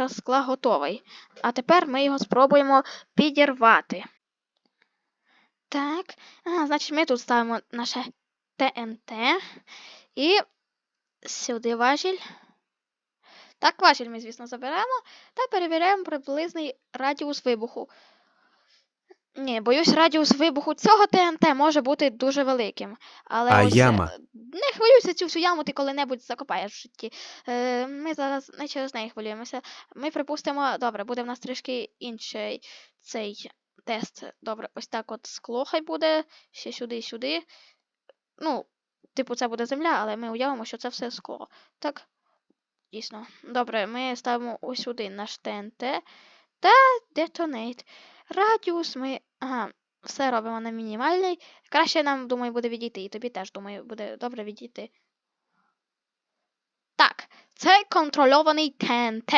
наша скла готовий. А тепер ми його спробуємо підірвати. Так, а, значить, ми тут ставимо наше ТНТ і сюди важіль. Так, важіль ми, звісно, заберемо та перевіряємо приблизний радіус вибуху. Ні, боюсь, радіус вибуху цього ТНТ може бути дуже великим. Але А ось, яма? Хвилюйся, цю всю яму ти коли-небудь закопаєш в житті. Е, ми зараз не через неї хвилюємося. Ми припустимо, добре, буде в нас трішки інший цей тест. Добре, ось так от скло хай буде, ще сюди, сюди. Ну, типу, це буде земля, але ми уявимо, що це все скло. Так? Дійсно. Добре, ми ставимо ось сюди наш ТНТ та детонейт. Радіус ми. Ага, все робимо на мінімальний. Краще нам, думаю, буде відійти. І тобі теж, думаю, буде добре відійти. Так, це контрольований ТНТ.